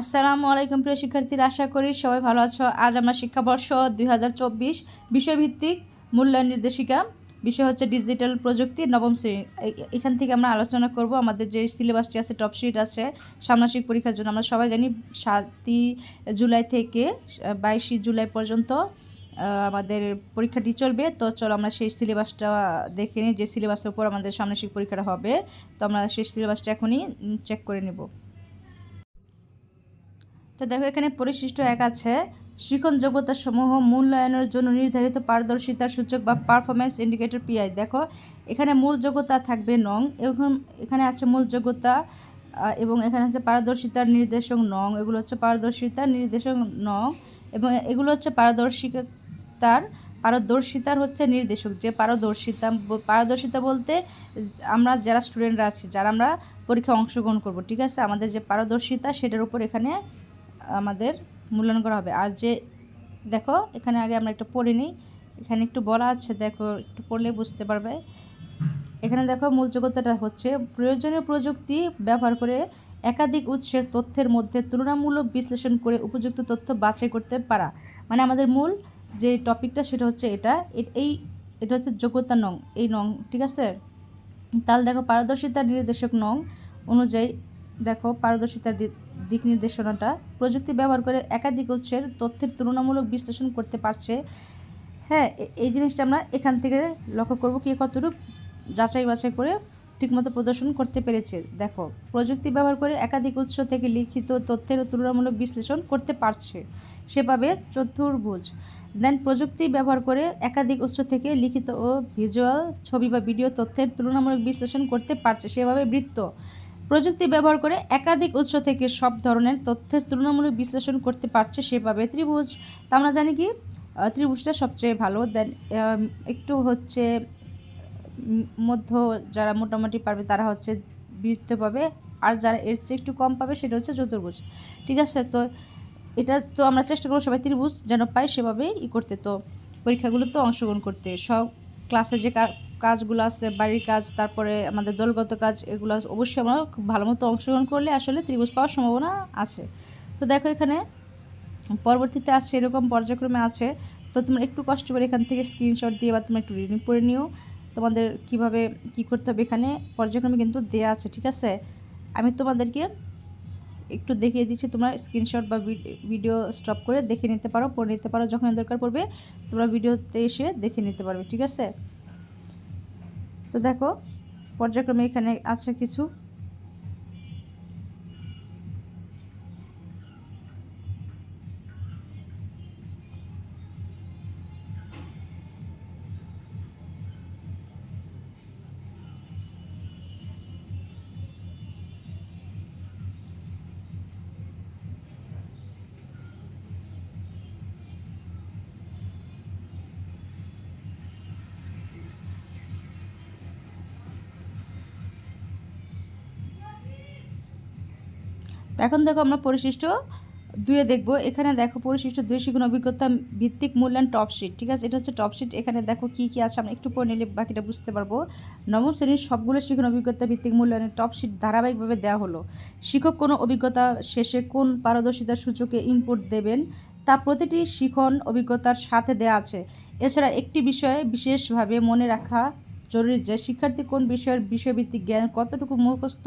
আসসালামু আলাইকুম প্রিয় শিক্ষার্থীরা, আশা করি সবাই ভালো আছো। আজ আমরা শিক্ষাবর্ষ দুই হাজার চব্বিশ, বিষয়ভিত্তিক মূল্যায়ন নির্দেশিকা বিষয় হচ্ছে ডিজিটাল প্রযুক্তি, নবম শ্রেণি। এখান থেকে আমরা আলোচনা করব। আমাদের যে সিলেবাসটি আছে, টপ শিট আছে ষান্মাসিক পরীক্ষার জন্য আমরা সবাই জানি, সাতই জুলাই থেকে বাইশে জুলাই পর্যন্ত আমাদের পরীক্ষাটি চলবে। তো চলো আমরা সেই সিলেবাসটা দেখে নিই, যে সিলেবাসের উপর আমাদের ষান্মাসিক পরীক্ষাটা হবে। তো আমরা সেই সিলেবাসটা এখনই চেক করে নেব। তো দেখো, এখানে পরিশিষ্ট এক আছে। শিখন যোগ্যতা সমূহ মূল্যায়নের জন্য নির্ধারিত পারদর্শিতার সূচক বা পারফরমেন্স ইন্ডিকেটর পিআই দেখো, এখানে মূল যোগ্যতা থাকবে নং এবং এখানে আছে মূল যোগ্যতা এবং এখানে আছে পারদর্শিতার নির্দেশক নং, এগুলো হচ্ছে পারদর্শিতার নির্দেশক নং, এবং এগুলো হচ্ছে পারদর্শিতার পারদর্শিতার হচ্ছে নির্দেশক, যে পারদর্শিতা পারদর্শিতা বলতে আমরা যারা স্টুডেন্টরা আছি, যারা আমরা পরীক্ষায় অংশগ্রহণ করব, ঠিক আছে? আমাদের যে পারদর্শিতা, সেটার উপর এখানে আমাদের মূল্যায়ন করা হবে। আর যে, দেখো, এখানে আগে আমরা একটু পড়ে নিই। এখানে একটু বলা আছে, দেখো, একটু পড়লে বুঝতে পারবে। এখানে দেখো, মূল যোগ্যতাটা হচ্ছে প্রয়োজনীয় প্রযুক্তি ব্যবহার করে একাধিক উৎসের তথ্যের মধ্যে তুলনামূলক বিশ্লেষণ করে উপযুক্ত তথ্য বাছাই করতে পারা। মানে আমাদের মূল যে টপিকটা, সেটা হচ্ছে এটা। এই এটা হচ্ছে যোগ্যতা নং, এই নং, ঠিক আছে? তাহলে দেখো, পারদর্শিতা নির্দেশক নং অনুযায়ী, দেখো, পারদর্শিতা দিক নির্দেশনাটা, প্রযুক্তি ব্যবহার করে একাধিক উৎসের তথ্যের তুলনামূলক বিশ্লেষণ করতে পারছে। হ্যাঁ এই জিনিসটা আমরা এখান থেকে লক্ষ্য করব কি কতটুকু যাচাই বাছাই করে ঠিকমতো প্রদর্শন করতে পেরেছে। দেখো, প্রযুক্তি ব্যবহার করে একাধিক উৎস থেকে লিখিত তথ্যের তুলনামূলক বিশ্লেষণ করতে পারছে। সেভাবে চতুর্ভুজ, দেন প্রযুক্তি ব্যবহার করে একাধিক উৎস থেকে লিখিত ও ভিজুয়াল ছবি বা ভিডিও তথ্যের তুলনামূলক বিশ্লেষণ করতে পারছে। সেভাবে বৃত্ত প্রযুক্তি ব্যবহার করে একাধিক উৎস থেকে সব ধরনের তথ্যের তুলনামূলক বিশ্লেষণ করতে পারছে সেভাবে। ত্রিভুজ, তা আমরা জানি কি ত্রিভুজটা সবচেয়ে ভালো। দেন একটু হচ্ছে মধ্য যারা মোটামুটি পারবে তারা হচ্ছে বৃত্ত পাবে। আর যারা এর চেয়ে একটু কম পাবে সেটা হচ্ছে চতুর্ভুজ। ঠিক আছে? তো এটা তো আমরা চেষ্টা করব সবাই ত্রিভুজ যেন পাই সেভাবেই ই করতে। তো পরীক্ষাগুলো তো অংশগ্রহণ করতে। সব ক্লাসে যে কাজগুলো আছে, বাড়ির কাজ, তারপরে আমাদের দলগত কাজ, এগুলো অবশ্যই আমরা খুব ভালো মতো অংশগ্রহণ করলে আসলে ত্রিভুজ পাওয়ার সম্ভাবনা আছে। তো দেখো এখানে, পরবর্তীতে আছে, এরকম পর্যায়ক্রমে আছে, তো তোমরা একটু কষ্ট করে এখান থেকে স্ক্রিনশট দিয়ে বা তোমরা একটু রিডিং করে নিও, তোমাদের কীভাবে কি করতে হবে এখানে, পর্যায়ক্রমে কিন্তু দেয়া আছে, ঠিক আছে? আমি তোমাদেরকে একটু দেখিয়ে দিচ্ছি, তোমরা স্ক্রিনশট বা ভিডিও স্টপ করে দেখে নিতে পারো, পড়ে নিতে পারো যখন দরকার পড়বে, তোমরা ভিডিওতে এসে দেখে নিতে পারবে, ঠিক আছে? তো দেখো পর্যায়ক্রমে এখানে আছে কিছু। এখন দেখো আমরা পরিশিষ্ট দুয়ে দেখব। এখানে দেখো পরিশিষ্ট দুই শিক্ষণ অভিজ্ঞতা ভিত্তিক মূল্যায়ন টপ শিট ঠিক আছে? এটা হচ্ছে টপ শিট এখানে দেখো কি কি আছে, আমরা একটু পরে নিলে বাকিটা বুঝতে পারব। নবম শ্রেণির সবগুলো শিক্ষণ অভিজ্ঞতা ভিত্তিক মূল্যায়নের টপ শিট ধারাবাহিকভাবে দেওয়া হলো। শিক্ষক কোনো অভিজ্ঞতা শেষে কোন পারদর্শিতার সূচকে ইনপুট দেবেন? তা প্রতিটি শিখন অভিজ্ঞতার সাথে দেওয়া আছে। এছাড়া একটি বিষয়ে বিশেষভাবে মনে রাখা জরুরি যে শিক্ষার্থী কোন বিষয়ের বিষয়ভিত্তিক জ্ঞান কতটুকু মুখস্থ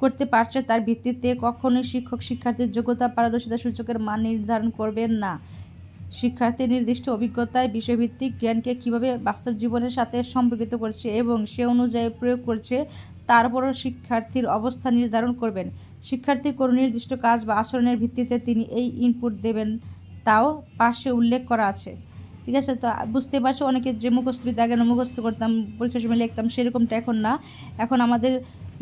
করতে পারছে তার ভিত্তিতে কখনোই শিক্ষক শিক্ষার্থীর যোগ্যতা, পারদর্শিতা, সূচকের মান নির্ধারণ করবেন না। শিক্ষার্থী নির্দিষ্ট অভিজ্ঞতায় বিষয়ভিত্তিক জ্ঞানকে কীভাবে বাস্তব জীবনের সাথে সম্পর্কিত করছে এবং সে অনুযায়ী প্রয়োগ করছে তারপরও শিক্ষার্থীর অবস্থা নির্ধারণ করবেন। শিক্ষার্থীর কোনো নির্দিষ্ট কাজ বা আচরণের ভিত্তিতে তিনি এই ইনপুট দেবেন, তাও পাশে উল্লেখ করা আছে। ঠিক আছে? তো বুঝতে পারছ? অনেকে যে মুখস্থিত আগে মুখস্থ করতাম, পরীক্ষার সময় লিখতাম, সেরকমটা এখন না। এখন আমাদের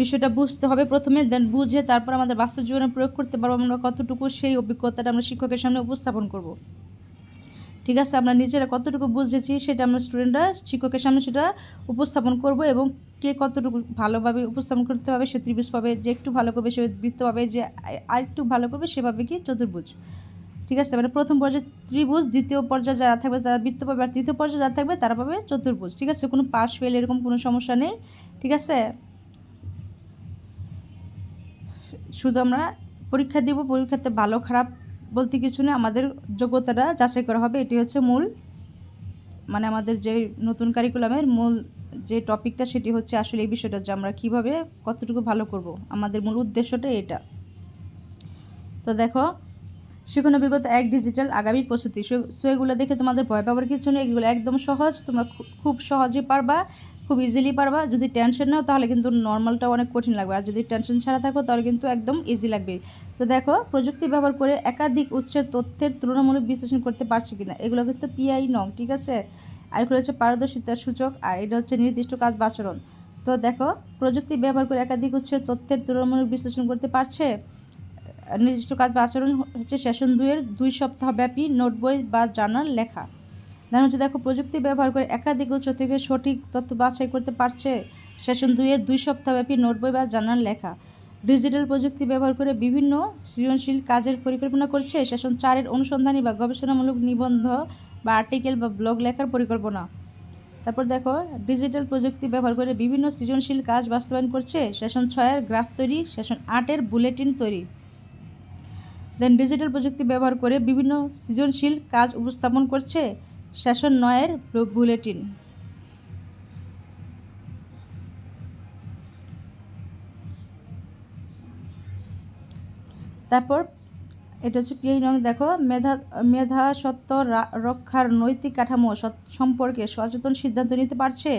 বিষয়টা বুঝতে হবে প্রথমে দেন বুঝে তারপর আমাদের বাস্তব জীবনে প্রয়োগ করতে পারব আমরা কতটুকু সেই অভিজ্ঞতাটা আমরা শিক্ষকের সামনে উপস্থাপন করব। ঠিক আছে? আমরা নিজেরা কতটুকু বুঝেছি সেটা আমরা স্টুডেন্টরা, শিক্ষকের সামনে সেটা উপস্থাপন করব এবং কে কতটুকু ভালোভাবে উপস্থাপন করতে পারবে, সে ত্রিভুজ পাবে, যে একটু ভালো করবে সে বৃত্ত পাবে, যে আর একটু ভালো করবে সেভাবে কি চতুর্ভুজ। ঠিক আছে? মানে প্রথম পর্যায়ে ত্রিভুজ, দ্বিতীয় পর্যায়ে যারা থাকবে, তারা বৃত্ত পাবে আর তৃতীয় পর্যায়ে যারা থাকবে, তারা পাবে চতুর্ভুজ। ঠিক আছে? কোনো পাস ফেল এরকম কোনো সমস্যা নেই। ঠিক আছে? শুধু আমরা পরীক্ষা দিব, পরীক্ষাতে ভালো, খারাপ বলতে কিছু নেই। আমাদের যোগ্যতাটা যাচাই করা হবে। এটি হচ্ছে মূল মানে আমাদের যে নতুন কারিকুলামের মূল যে টপিকটা সেটি হচ্ছে আসলে এই বিষয়টা যে আমরা কীভাবে কতটুকু ভালো করব। আমাদের মূল উদ্দেশ্যটা এটা। তো দেখো শিখন অভিজ্ঞতা এক ডিজিটাল আগামী প্রস্তুতি। সো এগুলো দেখে তোমাদের ভয় পাবার কিছু নেই, এগুলো একদম সহজ, তোমরা খুব সহজে পারবা, খুব ইজিলি পারবা। যদি টেনশন নাও, তাহলে কিন্তু নর্মালটা অনেক কঠিন লাগবে। আর যদি টেনশন ছাড়া থাকো, তাহলে কিন্তু একদম ইজি লাগবে। তো দেখো, প্রযুক্তি ব্যবহার করে একাধিক উৎসের তথ্যের তুলনামূলক বিশ্লেষণ করতে পারছি কিনা? এগুলো কিন্তু পিআই নং, ঠিক আছে? আর এগুলো হচ্ছে পারদর্শিতার সূচক, আর এটা হচ্ছে নির্দিষ্ট কাজ বাচরণ। তো দেখো, প্রযুক্তি ব্যবহার করে একাধিক উৎসের তথ্যের তুলনামূলক বিশ্লেষণ করতে পারছে? নির্দিষ্ট কাজ বা আচরণ হচ্ছে সেশন দুইয়ের দুই সপ্তাহ ব্যাপী নোট বই বা জার্নাল লেখা। দেন হচ্ছে দেখো, প্রযুক্তি ব্যবহার করে একাধিক উৎস থেকে সঠিক তথ্য বাছাই করতে পারছে সেশন দুইয়ের দুই সপ্তাহব্যাপী নোট বই বা জার্নাল লেখা। ডিজিটাল প্রযুক্তি ব্যবহার করে বিভিন্ন সৃজনশীল কাজের পরিকল্পনা করছে সেশন চারের অনুসন্ধানী বা গবেষণামূলক নিবন্ধ বা আর্টিকেল বা ব্লগ লেখার পরিকল্পনা। তারপর দেখো, ডিজিটাল প্রযুক্তি ব্যবহার করে বিভিন্ন সৃজনশীল কাজ বাস্তবায়ন করছে সেশন ছয়ের গ্রাফ তৈরি, সেশন আটের বুলেটিন তৈরি। দেন ডিজিটাল প্রযুক্তি ব্যবহার করে বিভিন্ন সৃজনশীল কাজ উপস্থাপন করছে সেশন নয়ের বুলেটিন তারপর এটা হচ্ছে পিআই নং দেখো, মেধা মেধা সত্ত্ব রক্ষার নৈতিক কাঠামো সম্পর্কে সচেতন সিদ্ধান্ত নিতে পারছে।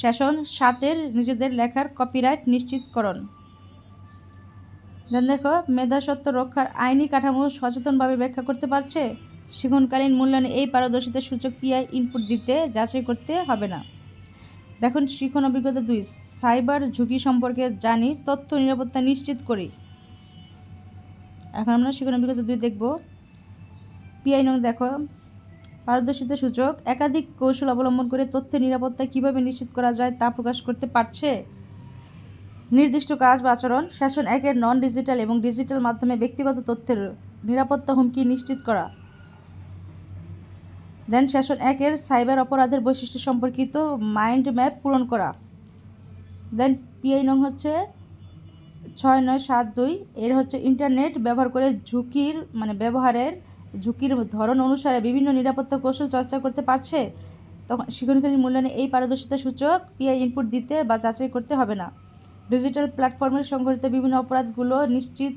সেশন সাতের নিজেদের লেখার কপিরাইট নিশ্চিতকরণ। দেখো মেধাসত্ব রক্ষার আইনি কাঠামো সচেতনভাবে ব্যাখ্যা করতে পারছে। শিখনকালীন মূল্যায়নে এই পারদর্শিতার সূচক পিআই ইনপুট দিতে যাচাই করতে হবে না। দেখুন শিখন অভিজ্ঞতা দুই, সাইবার ঝুঁকি সম্পর্কে জানি, তথ্য নিরাপত্তা নিশ্চিত করি। এখন আমরা শিখন অভিজ্ঞতা দুই দেখব। পিআই নং দেখো, পারদর্শিতা সূচক একাধিক কৌশল অবলম্বন করে তথ্যের নিরাপত্তা কীভাবে নিশ্চিত করা যায় তা প্রকাশ করতে পারছে? নির্দিষ্ট কাজ বা আচরণ, শাসন একের নন ডিজিটাল এবং ডিজিটাল মাধ্যমে ব্যক্তিগত তথ্যের নিরাপত্তা হুমকি নিশ্চিত করা। দেন শাসন একের সাইবার অপরাধের বৈশিষ্ট্য সম্পর্কিত মাইন্ড ম্যাপ পূরণ করা। দেন পিআই নং হচ্ছে ছয় নয় সাত দুই। এর হচ্ছে ইন্টারনেট ব্যবহার করে ঝুঁকির মানে ব্যবহারের, ঝুঁকির ধরন অনুসারে বিভিন্ন নিরাপত্তা কৌশল চর্চা করতে পারছে। তখন শিক্ষণকালীন মূল্যায়নে এই পারদর্শিতা সূচক পিআই ইনপুট দিতে বা যাচাই করতে হবে না। ডিজিটাল প্ল্যাটফর্মের সংঘটিত বিভিন্ন অপরাধগুলো নিশ্চিত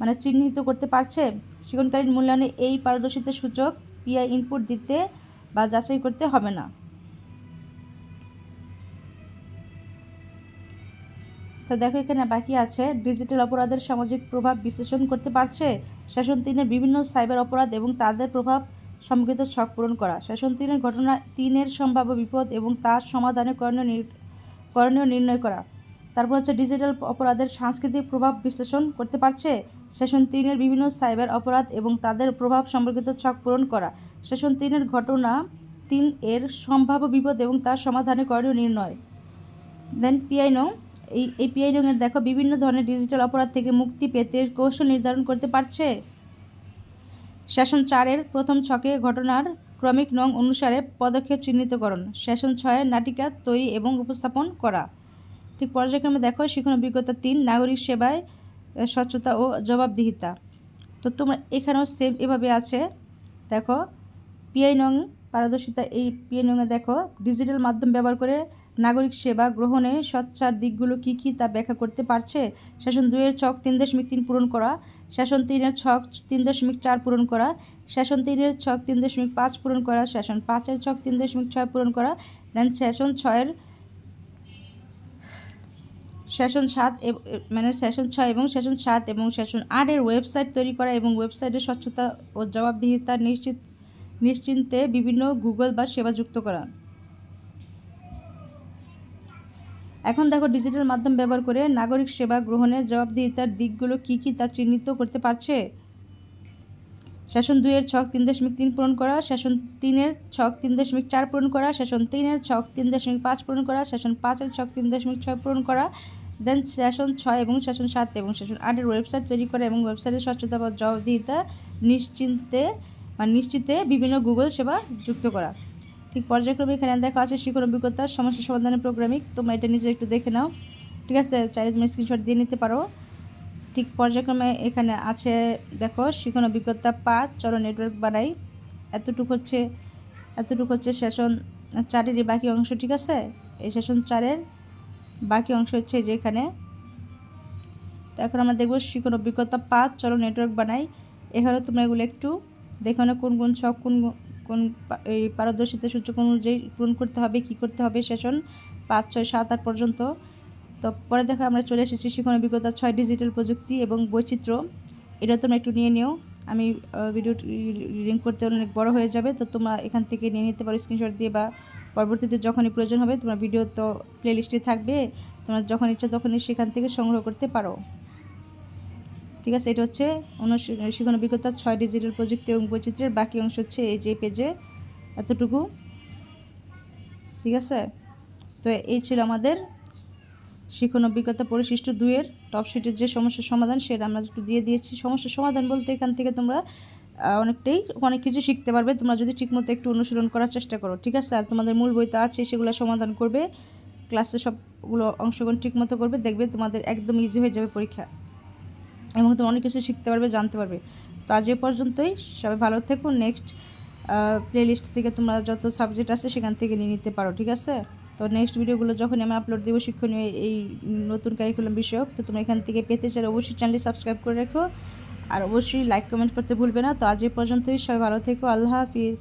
মানে চিহ্নিত করতে পারছে। শিক্ষণকালীন মূল্যায়নে এই পারদর্শিতা সূচক পিআই ইনপুট দিতে বা যাচাই করতে হবে না। তো দেখো এখানে বাকি আছে, ডিজিটাল অপরাধের সামাজিক প্রভাব বিশ্লেষণ করতে পারছে। শাসন তিনের বিভিন্ন সাইবার অপরাধ এবং তাদের প্রভাব সমৃদ্ধ ছক পূরণ করা। শাসন তিনের ঘটনা তিনের সম্ভাব্য বিপদ এবং তার সমাধানে করণীয় করণীয় নির্ণয় করা। তারপর হচ্ছে ডিজিটাল অপরাধের সাংস্কৃতিক প্রভাব বিশ্লেষণ করতে পারছে। সেশন তিনের বিভিন্ন সাইবার অপরাধ এবং তাদের প্রভাব সম্পর্কিত ছক পূরণ করা। সেশন তিনের ঘটনা তিন এর সম্ভাব্য বিপদ এবং তার সমাধানে করণীয় নির্ণয়। দেন পিআই নং, এই এই পিআই নংয়ের দেখো বিভিন্ন ধরনের ডিজিটাল অপরাধ থেকে মুক্তি পেতে কৌশল নির্ধারণ করতে পারছে। সেশন চারের প্রথম ছকে ঘটনার ক্রমিক নং অনুসারে পদক্ষেপ চিহ্নিতকরণ। সেশন ছয়ের নাটিকা তৈরি এবং উপস্থাপন করা। ঠিক পর্যায়ক্রমে দেখো, শিক্ষণ অভিজ্ঞতা তিন, নাগরিক সেবায় স্বচ্ছতা ও জবাবদিহিতা। তো তোমরা এখানেও সেম এভাবে আছে। দেখো পিআই নং পারদর্শিতা, এই পিআই নংয়ে দেখো ডিজিটাল মাধ্যম ব্যবহার করে নাগরিক সেবা গ্রহণে স্বচ্ছার দিকগুলো কী কী তা ব্যাখ্যা করতে পারছে? শাসন দুইয়ের ছক তিন দশমিক তিন পূরণ করা। শাসন তিনের ছক তিন দশমিক চার পূরণ করা। শাসন তিনের ছক তিন দশমিক পাঁচ পূরণ করা। শাসন পাঁচের ছক তিন দশমিক ছয় পূরণ করা। দেন সেশন ছয়ের সেশন সাত মানে সেশন ছয় এবং সেশন সাত এবং সেশন আটের ওয়েবসাইট তৈরি করা এবং ওয়েবসাইটের স্বচ্ছতা ও জবাবদিহিতা নিশ্চিত, নিশ্চিন্তে বিভিন্ন গুগল বা সেবা যুক্ত করা। এখন দেখো ডিজিটাল মাধ্যম ব্যবহার করে নাগরিক সেবা গ্রহণের জবাবদিহিতার দিকগুলো কী কী তা চিহ্নিত করতে পারছে? সেশন দুইয়ের ছক তিন দশমিক তিন পূরণ করা, সেশন তিনের ছক তিন দশমিক চার পূরণ করা, সেশন তিনের ছক তিন দশমিক পাঁচ পূরণ করা, সেশন পাঁচের ছক তিন দশমিক ছয় পূরণ করা দেন সেশন ছয় এবং সেশন সাত এবং সেশন আটের ওয়েবসাইট তৈরি করা এবং ওয়েবসাইটের স্বচ্ছতা বা জবাবদিহিতা নিশ্চিন্তে বা নিশ্চিতে বিভিন্ন গুগল সেবা যুক্ত করা। ঠিক পর্যায়ক্রমে এখানে দেখা আছে শিক্ষণ অভিজ্ঞতা, সমস্যা সমাধানের প্রোগ্রামিং তোমরা এটা নিজে একটু দেখে নাও। ঠিক আছে, চাইলে তুমি স্ক্রিনশট দিয়ে নিতে পারো। ঠিক পর্যায়ক্রমে এখানে আছে, দেখো, শিখন অভিজ্ঞতা পাঁচ, চলো নেটওয়ার্ক বানাই। এতটুকু হচ্ছে এতটুকু হচ্ছে সেশন চারেরই বাকি অংশ, ঠিক আছে? এই সেশন চারের বাকি অংশ হচ্ছে যে এখানে তো এখন আমরা দেখব শিখন অভিজ্ঞতা পাঁচ, চলো নেটওয়ার্ক বানাই। এখানে তোমরা এগুলো একটু দেখো কোন কোন সব কোন কোন এই পারদর্শিতা সূচক অনুযায়ী পূরণ করতে হবে, কি করতে হবে সেশন পাঁচ, ছয়, সাত, আট পর্যন্ত। তো পরে দেখো আমরা চলে এসেছি শিখন অভিজ্ঞতা ছয় ডিজিটাল প্রযুক্তি এবং বৈচিত্র্য। এটা তোমরা একটু নিয়ে নিও। আমি ভিডিও লিঙ্ক করতে অনেক বড় হয়ে যাবে, তো তোমরা এখান থেকে নিয়ে নিতে পারো স্ক্রিনশট দিয়ে বা পরবর্তীতে যখনই প্রয়োজন হবে তোমার ভিডিও তো প্লেলিস্টে থাকবে। তোমরা যখন ইচ্ছা তখনই সেখান থেকে সংগ্রহ করতে পারো। ঠিক আছে, এটা হচ্ছে অনুশীলন অভিজ্ঞতা ছয় ডিজিটাল প্রযুক্তি এবং বৈচিত্র্যের বাকি অংশ হচ্ছে এই যে পেজে এতটুকু। ঠিক আছে? তো এই ছিল আমাদের শিখন অভিজ্ঞতা পরিশিষ্ট দুইয়ের টপ শিটের যে সমস্যার সমাধান সেটা আমরা একটু দিয়ে দিয়েছি। সমস্যার সমাধান বলতে এখান থেকে তোমরা অনেকটাই অনেক কিছু শিখতে পারবে। তোমরা যদি ঠিকমতো একটু অনুশীলন করার চেষ্টা করো, ঠিক আছে? আর তোমাদের মূল বইতে আছে, সেগুলো সমাধান করবে। ক্লাসে সবগুলো অংশগ্রহণ ঠিকমতো করবে, দেখবে তোমাদের একদম ইজি হয়ে যাবে পরীক্ষা। এবং তুমি অনেক কিছু শিখতে পারবে, জানতে পারবে। তো আজ এ পর্যন্তই, সবাই ভালো থেকো। নেক্সট প্লেলিস্ট থেকে তোমরা যত সাবজেক্ট আছে সেখান থেকে নিয়ে নিতে পারো, ঠিক আছে? তো নেক্সট ভিডিওগুলো যখন আমি আপলোড দেবো শিক্ষণীয় এই- নতুন কারিকুলাম বিষয়ক, তো তোমরা এখান থেকে পেতে চাইলে অবশ্যই চ্যানেলটি সাবস্ক্রাইব করে রেখো। আর অবশ্যই লাইক কমেন্ট করতে ভুলবে না। তো আজ এ পর্যন্তই। সবাই ভালো থেকো। আল্লাহ হাফিজ।